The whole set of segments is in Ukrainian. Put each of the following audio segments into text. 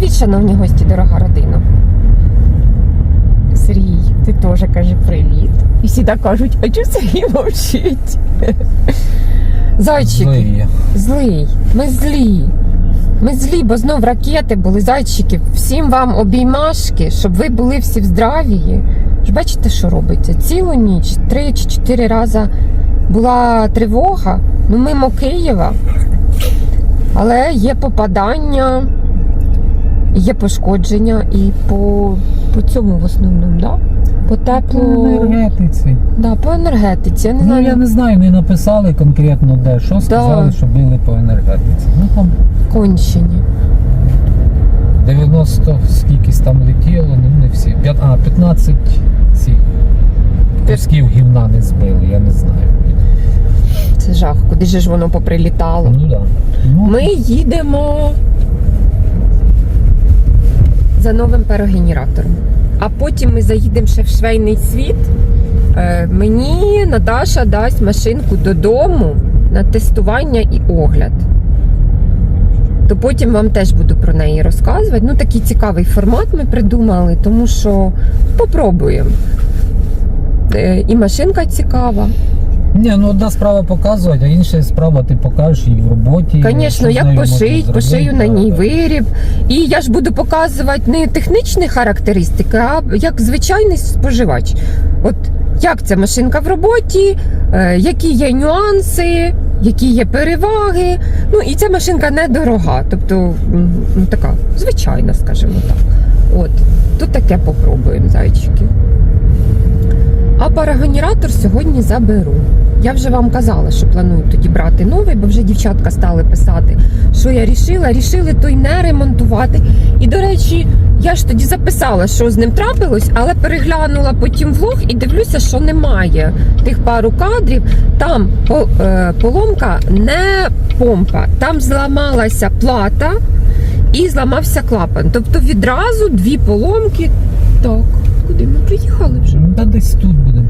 Привіт, шановні гості, дорога родина. Сергій, ти теж каже привіт. І всі так кажуть, а чого Сергій мовчить? Зайчики. Злий. Злий. Ми злі. Ми злі, бо знов ракети були, зайчики. Всім вам обіймашки, щоб ви були всі в здравії. Ж бачите, що робиться? Цілу ніч, три чи чотири рази була тривога, ну мимо Києва. Але є попадання, є пошкодження і по, по цьому в основному, да? По По енергетиці. да, по енергетиці. Я не Ну знаю. я не знаю, не написали конкретно де. Що сказали, що били по енергетиці. Ну там кончені. 90 скількись там летіло, ну не всі. А, 15 цих кусків гівна не збили, я не знаю. Це жах, куди ж воно поприлітало. Ну да. Ну, Ми їдемо за новим перогенератором. А потім ми заїдемо ще в швейний світ. Е, Мені Наташа дасть машинку додому на тестування і огляд. То потім вам теж буду про неї розказувати. Ну, такий цікавий формат ми придумали, тому що попробуємо. Е, І машинка цікава. Ні, ну одна справа показувати, а інша справа ти покажеш її в роботі. Звісно, як пошить, пошию на ній виріб. І я ж буду показувати не технічні характеристики, а як звичайний споживач. От як ця машинка в роботі, е, які є нюанси, які є переваги. Ну і ця машинка недорога, тобто ну, така звичайна, скажімо так. От, тут таке попробуємо, зайчики. А парагенератор сьогодні заберу. Я вже вам казала, що планую тоді брати новий, бо вже дівчатка стали писати, що я рішила. Рішили той не ремонтувати. І, до речі, я ж тоді записала, що з ним трапилось, але переглянула потім влог і дивлюся, що немає тих пару кадрів. Там е, поломка не помпа, там зламалася плата і зламався клапан. Тобто відразу дві поломки. Так, куди ми приїхали вже? Та десь тут будемо.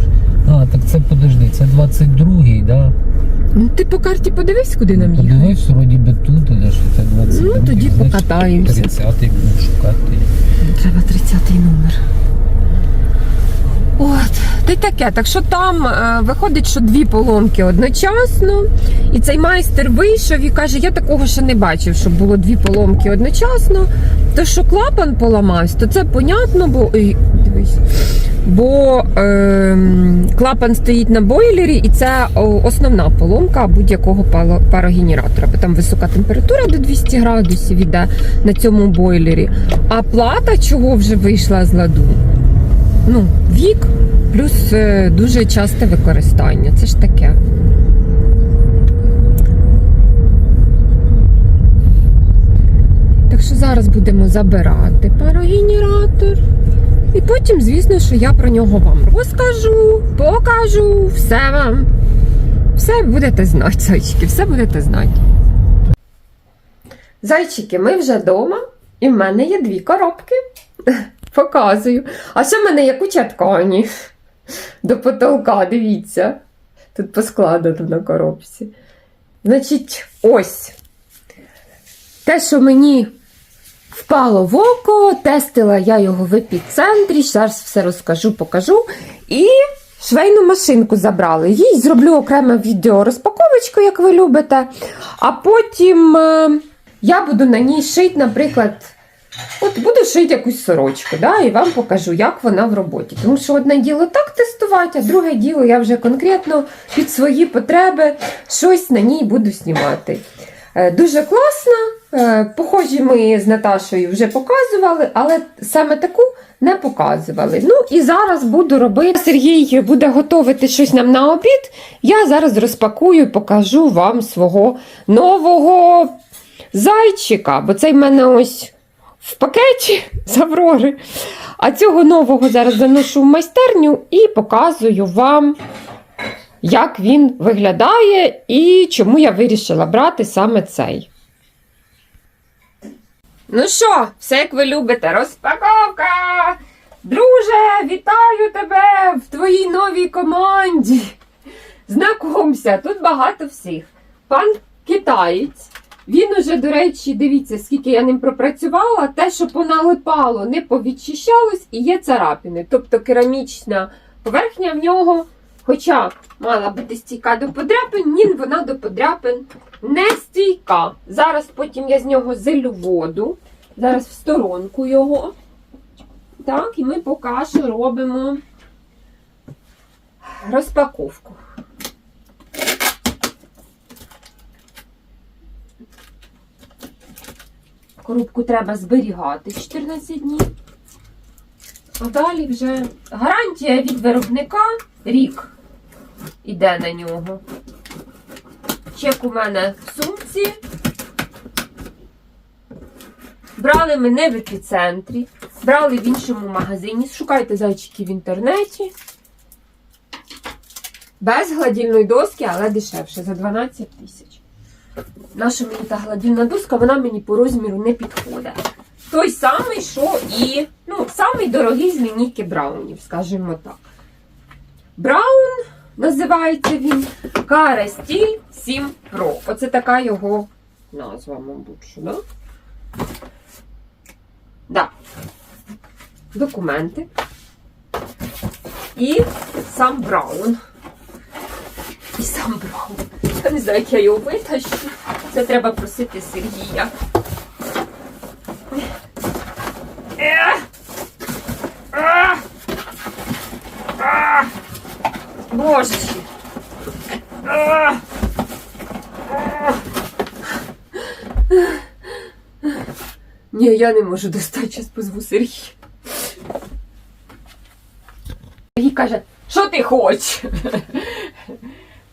А, так це подожди, це 22-й, да? Ну ти по карті подивись, куди нам їхати. Подивився, вроді би тут, де що це 22-й. Ну, тоді значить, покатаємося. 30-й будемо шукати. Треба 30 номер. От, та й таке. Так що там е, виходить, що дві поломки одночасно. І цей майстер вийшов і каже: я такого ще не бачив, щоб було дві поломки одночасно. То що клапан поламався, то це понятно, бо. Ой, дивись. Бо е, клапан стоїть на бойлері, і це основна поломка будь-якого парогенератора. Бо там висока температура до 200 градусів іде на цьому бойлері. А плата чого вже вийшла з ладу? Ну, вік плюс е, дуже часте використання. Це ж таке. Так що зараз будемо забирати парогенератор. І потім, звісно, що я про нього вам розкажу, покажу, все вам. Все будете знати, зайчики, все будете знати. Зайчики, ми вже вдома, і в мене є дві коробки. Показую. А ще в мене є куча ткані до потолка, дивіться. Тут поскладено на коробці. Значить, ось. Те, що мені впало в око, тестила я його в епіцентрі. Зараз все розкажу, покажу. І швейну машинку забрали. Їй зроблю окреме відео розпаковочку, як ви любите. А потім е, я буду на ній шити, наприклад. От буду шити якусь сорочку, да, і вам покажу, як вона в роботі. Тому що одне діло так тестувати, а друге діло я вже конкретно під свої потреби щось на ній буду знімати. Е, Дуже класно. Е, Похожі ми з Наташою вже показували, але саме таку не показували. Ну і зараз буду робити. Сергій буде готувати щось нам на обід. Я зараз розпакую і покажу вам свого нового зайчика, бо цей в мене ось в пакеті з Аврори. А цього нового зараз заношу в майстерню і показую вам, як він виглядає і чому я вирішила брати саме цей. Ну що, все як ви любите, розпаковка! Друже, вітаю тебе в твоїй новій команді. Знакомся, тут багато всіх. Пан китаєць Він уже, до речі, дивіться, скільки я ним пропрацювала, те, що поналипало, не повідчищалось і є царапини. Тобто керамічна поверхня в нього, хоча мала бути стійка до подряпин, ні, вона до подряпин не стійка. Зараз потім я з нього зелю воду. Зараз в сторонку його. Так, і ми поки що робимо розпаковку. Коробку треба зберігати 14 днів. А далі вже гарантія від виробника рік іде на нього. Чек у мене в сумці. Брали ми не в епіцентрі, брали в іншому магазині. Шукайте зайчики в інтернеті. Без гладільної доски, але дешевше за 12 тисяч. Наша мені та гладільна доска, вона мені по розміру не підходить. Той самий, що і ну, самий дорогий з лінійки Браунів, скажімо так. Браун називається він Cara Steel 7 Pro. Оце така його назва, мабуть, що, да? Да. Документи. І сам Браун. І сам Браун. Я не знаю, як я його витащу. Це треба просити Сергія. Е! А! А! Боже. А! А! Ні, я не можу достати, зараз позву Сергія. Сергій каже, що ти хочеш?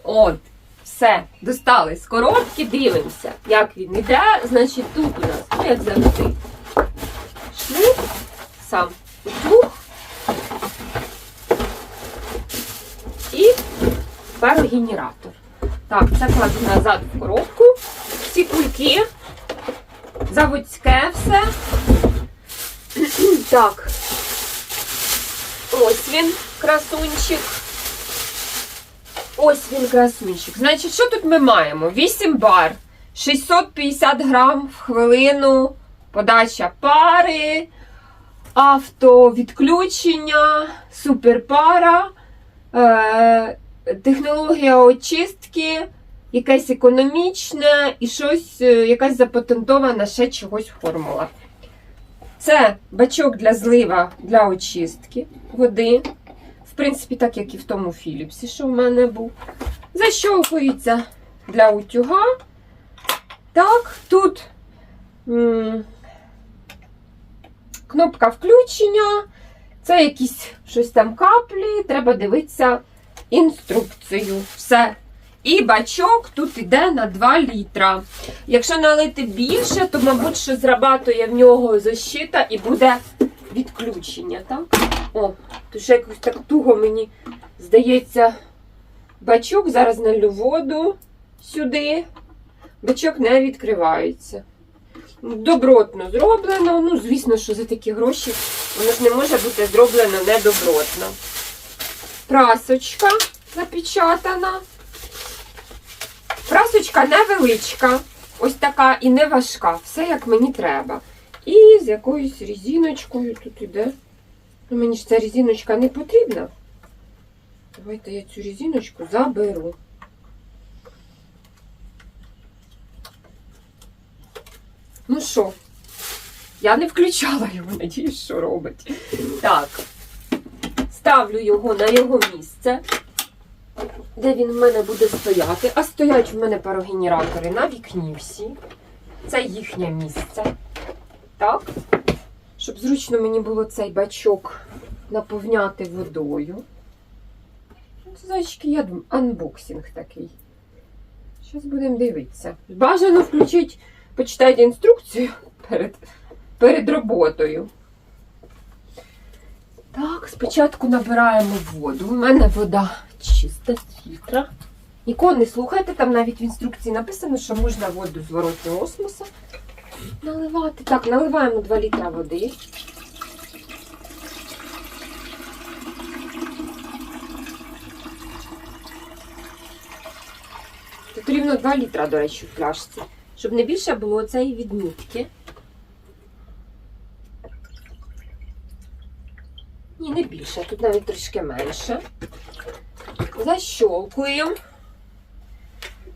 От, все, достали з коробки, дивимося, як він іде. Значить, тут у нас, ну як завжди, шлюх, сам утюг і парогенератор. Так, це кладу назад в коробку. Ці кульки, заводське все. Так. Ось він, красунчик. Ось він красунчик. Значить, що тут ми маємо? 8 бар, 650 грам в хвилину, подача пари, автовідключення, суперпара, е, технологія очистки, якесь економічне і щось, е, якась запатентована ще чогось формула. Це бачок для злива для очистки води. В принципі, так як і в тому Філіпсі, що в мене був. Защовкується для утюга. Так, тут кнопка включення. Це якісь щось там каплі. Треба дивитися інструкцію. Все. І бачок тут іде на 2 літра. Якщо налити більше, то, мабуть, що зрабатує в нього защита і буде відключення. Так? О, ще якось так туго мені здається бачок. Зараз налю воду сюди. Бачок не відкривається. Добротно зроблено. Ну, звісно, що за такі гроші воно ж не може бути зроблено недобротно. Прасочка запечатана. Прасочка невеличка, ось така і не важка. Все як мені треба. І з якоюсь різіночкою тут іде. Ну, мені ж ця різіночка не потрібна. Давайте я цю різіночку заберу. Ну що, я не включала його, надіюсь, що робить. Так, ставлю його на його місце де він в мене буде стояти. А стоять в мене парогенератори на вікні всі. Це їхнє місце. Так. Щоб зручно мені було цей бачок наповняти водою. Це, Зайчики, я думаю, анбоксинг такий. Зараз будемо дивитися. Бажано включити, почитайте інструкцію перед, перед роботою. Так, спочатку набираємо воду. У мене вода чиста з фільтра. Нікого не слухайте, там навіть в інструкції написано, що можна воду з воротнього осмоса наливати. Так, наливаємо 2 літра води. Тут рівно 2 літра, до речі, в пляшці. щоб не більше було цієї відмітки. Ні, не більше, тут навіть трішки менше. Защолкуємо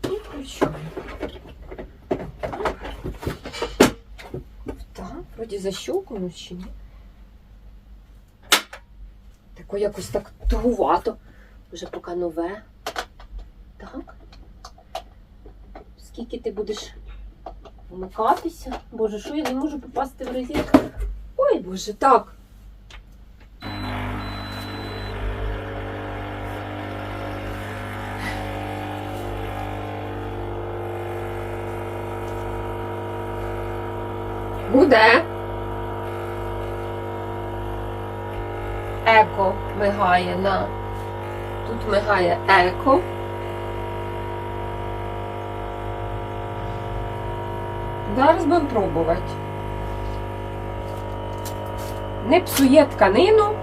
і включаємо. Так, вроді защолкуємо чи ні. Тако якось так тугувато. Вже поки нове. Так. Скільки ти будеш вмикатися? Боже, що я не можу попасти в розетку? Ой, боже, так. Буде. Еко мигає на. Тут мигає еко. Зараз будемо пробувати. Не псує тканину.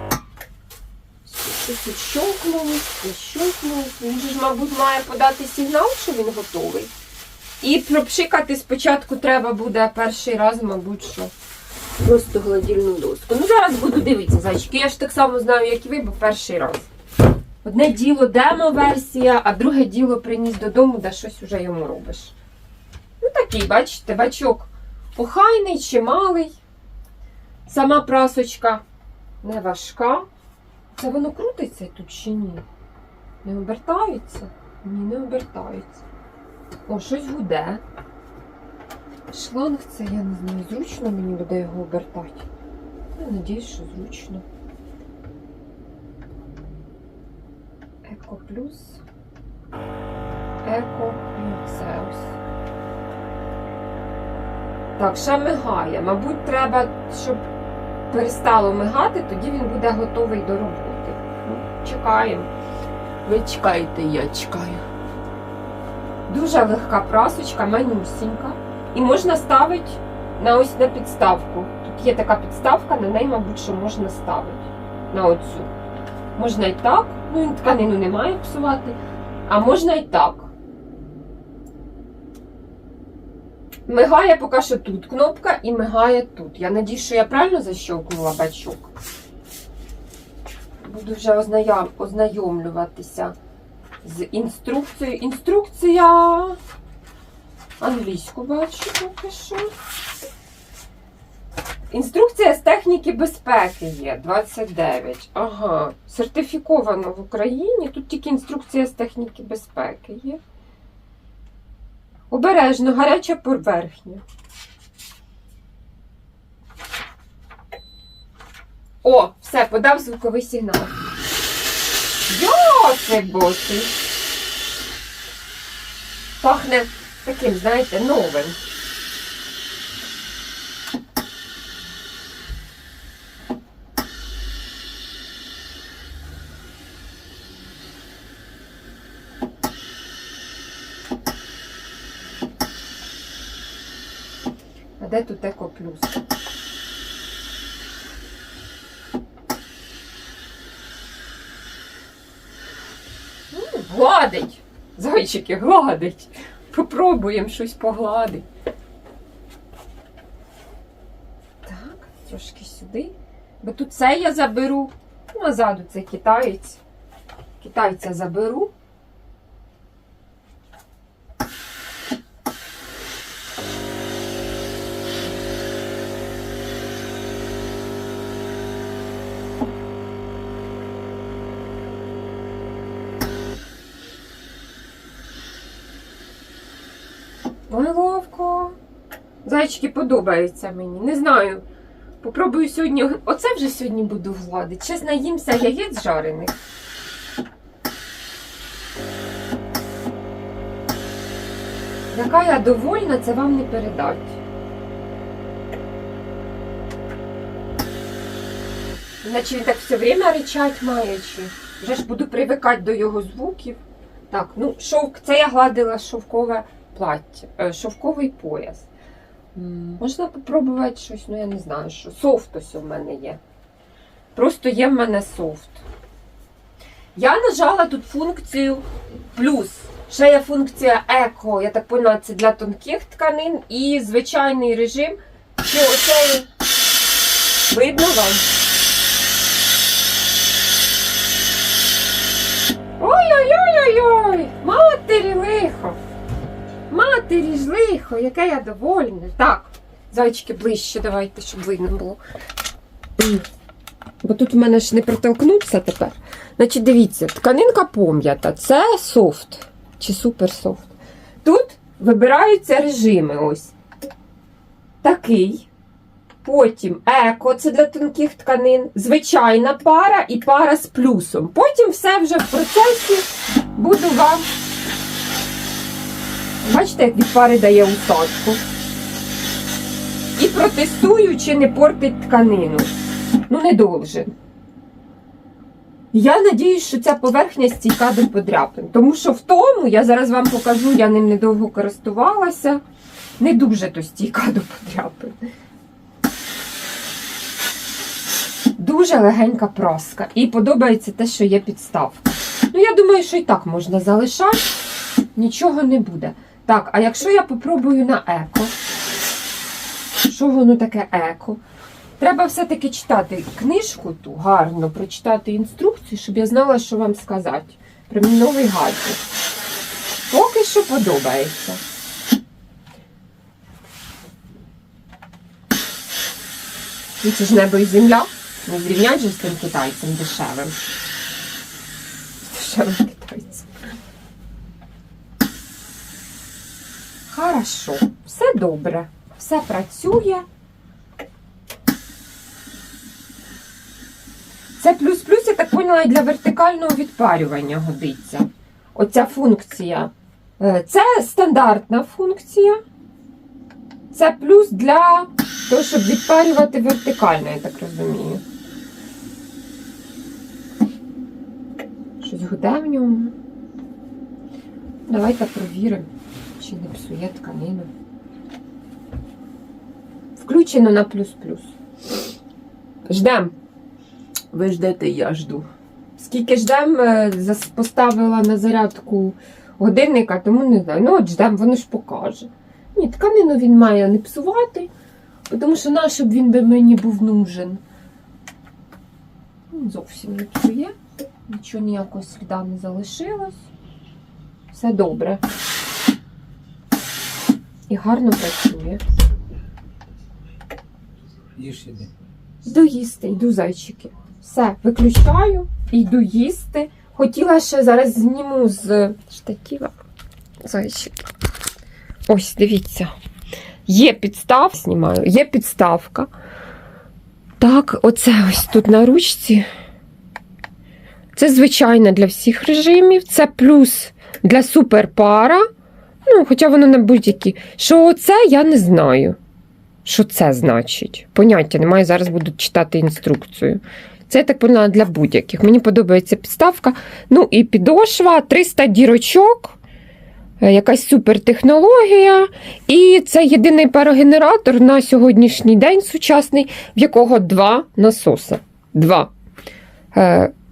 Щось тут щолкнулось, не. Він же ж, мабуть, має подати сигнал, що він готовий. І пропшикати спочатку треба буде перший раз, мабуть, що просто гладільну доску. Ну, зараз буду дивитися, зайчики. Я ж так само знаю, як і ви, бо перший раз. Одне діло демо-версія, а друге діло приніс додому, де щось уже йому робиш. Ну, такий, бачите, бачок охайний, чималий. Сама прасочка не важка. Це воно крутиться тут чи ні? Не обертається? Ні, не обертається. О, щось гуде. Шланг це, я не знаю, зручно мені буде його обертати. Я надіюсь, що зручно. Еко плюс. Еко Люксеус. Так, ще мигає. Мабуть, треба, щоб перестало мигати, тоді він буде готовий до роботи. Ну, чекаємо. Ви чекаєте, я чекаю. Дуже легка прасочка, манюсінька. І можна ставити на ось на підставку. Тут є така підставка, на неї, мабуть, що можна ставити на оцю. Можна і так, ну тканину не має псувати, а можна і так. Мигає поки що тут кнопка і мигає тут. Я надію, що я правильно защелкнула бачок. Буду вже ознайом, ознайомлюватися з інструкцією. Інструкція англійську бачу поки що. Інструкція з техніки безпеки є 29. Ага, сертифіковано в Україні. Тут тільки інструкція з техніки безпеки є. Обережно, гаряча поверхня. О, все, подав звуковий сигнал. Йо, це боти. Пахне таким, знаєте, новим. А де тут еко плюс? М, Гладить. Зайчики, гладить. Попробуємо щось погладить. Так, трошки сюди. Бо тут це я заберу. Назаду це китаєць. Китайця заберу. Ой, ловко. Зайчики подобаються мені. Не знаю. Попробую сьогодні. Оце вже сьогодні буду гладити. Чесно, наїмся яєць жарених. Яка я довольна, це вам не передать. Наче він так все время ричать має, чи вже ж буду привикати до його звуків. Так, ну, шовк, це я гладила шовкове плаття, е, шовковий пояс. Можна попробувати щось, ну я не знаю, що. Софт ось у мене є. Просто є в мене софт. Я нажала тут функцію плюс. Ще є функція еко, я так поняла, це для тонких тканин і звичайний режим, що оцей видно вам. Лихо, яке я довольна. Так, зайчики ближче давайте, щоб видно було. Бо тут в мене ж не протолкнувся тепер. Значить, дивіться, тканинка пом'ята, це софт чи суперсофт. Тут вибираються режими ось. Такий. Потім еко, це для тонких тканин, звичайна пара і пара з плюсом. Потім все вже в процесі буду вам. Бачите, як від пари дає усадку. І протестую, чи не портить тканину. Ну, не должен. Я надіюсь, що ця поверхня стійка до подряпин. Тому що в тому, я зараз вам покажу, я ним недовго користувалася. Не дуже то стійка до подряпин. Дуже легенька праска. І подобається те, що є підставка. Ну, я думаю, що і так можна залишати, нічого не буде. Так, а якщо я попробую на еко, що воно таке еко? Треба все-таки читати книжку ту гарно, прочитати інструкцію, щоб я знала, що вам сказати. Про мій новий гаджет. Поки що подобається. Ну, це ж небо і земля. Не зрівнять же з тим китайцем дешевим. Дешевим китайцем. Хорошо, все добре, все працює. Це плюс-плюс, я так поняла, і для вертикального відпарювання годиться. Оця функція. Е, Це стандартна функція. Це плюс для того, щоб відпарювати вертикально, я так розумію. Щось гуде в ньому. Давайте провіримо, чи не псує тканину. Включено на плюс-плюс. Ждем. Ви ждете, я жду. Скільки ждем, е, поставила на зарядку годинника, тому не знаю. Ну, от ждем, воно ж покаже. Ні, тканину він має не псувати, тому що на щоб він би мені був нужен. Ну, Зовсім не псує. Нічого ніякого сліда не залишилось. Все добре. І гарно працює. Їж іди. Йду їсти, йду зайчики. Все, виключаю, йду їсти. Хотіла ще зараз зніму з штатіва зайчики. Ось, дивіться. Є підстав, знімаю, є підставка. Так, оце ось тут на ручці. Це звичайно для всіх режимів. Це плюс для суперпара. Ну, хоча воно на будь-які. Що оце, я не знаю. Що це значить? Поняття немає. Зараз буду читати інструкцію. Це я так поняла для будь-яких. Мені подобається підставка. Ну і підошва, 300 дірочок, е, якась супертехнологія. І це єдиний парогенератор на сьогоднішній день сучасний, в якого два насоси. Два.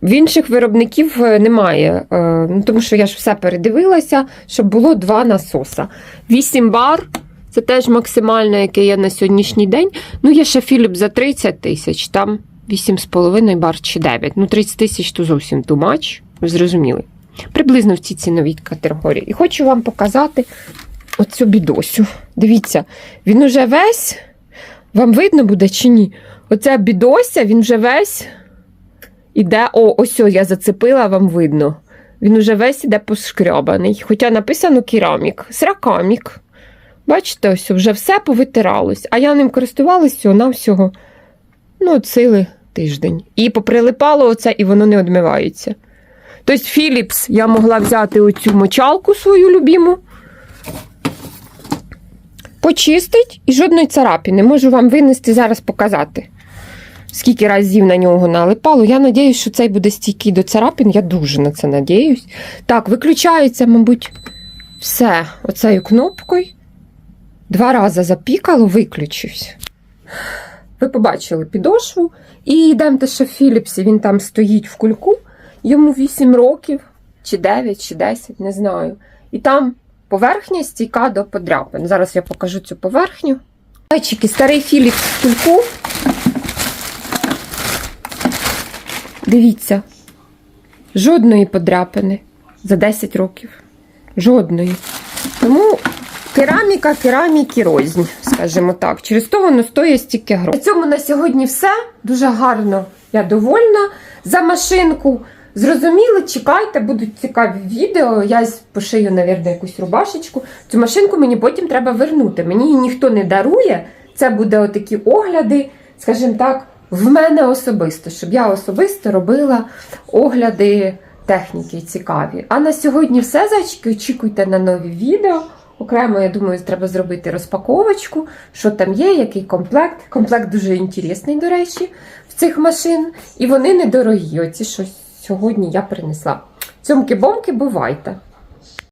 В інших виробників е, немає, е, ну, тому що я ж все передивилася, щоб було два насоса. 8 бар. Це теж максимальне, яке є на сьогоднішній день. Ну, є ще Філіп за 30 тисяч, там 8,5 бар чи 9. Ну, 30 тисяч то зовсім ви зрозуміли. Приблизно в цій ціновій категорії. І хочу вам показати оцю бідосю. Дивіться, він уже весь. Вам видно буде чи ні? Оця бідося, він вже весь іде. О, ось я зацепила, вам видно. Він уже весь іде пошкрябаний. Хоча написано керамік, сракамік. Бачите, ось вже все повитиралось, а я ним користувалася на всього ну, от тиждень. І поприлипало оце, і воно не одмивається. Тобто Philips я могла взяти оцю мочалку свою любіму, почистить і жодної царапини. Можу вам винести зараз показати. Скільки разів на нього налипало. Я надіюсь, що цей буде стійкий до царапин. Я дуже на це надіюсь. Так, виключається, мабуть, все оцею кнопкою. Два рази запікало, виключився. Ви побачили підошву. І йдемо те, що в Філіпсі він там стоїть в кульку. Йому 8 років, чи 9, чи 10, не знаю. і там поверхня стійка до подряпин. Зараз я покажу цю поверхню. Зайчики, старий Філіп в кульку. Дивіться, жодної подряпини за 10 років. Жодної. Тому кераміка, кераміки рознь, скажімо так. Через то воно стоїть стільки грошей. На цьому на сьогодні все. Дуже гарно. Я довольна за машинку. Зрозуміли, чекайте, будуть цікаві відео. Я пошию, мабуть, якусь рубашечку. Цю машинку мені потім треба вернути. Мені її ніхто не дарує. Це буде отакі огляди, скажімо так, в мене особисто, щоб я особисто робила огляди техніки цікаві. А на сьогодні все, зайчики. Очікуйте на нові відео. Окремо, я думаю, треба зробити розпаковочку, що там є, який комплект. Комплект дуже інтересний, до речі, в цих машин. І вони недорогі. Оці, що сьогодні я принесла. Цьомки-бомки, бувайте!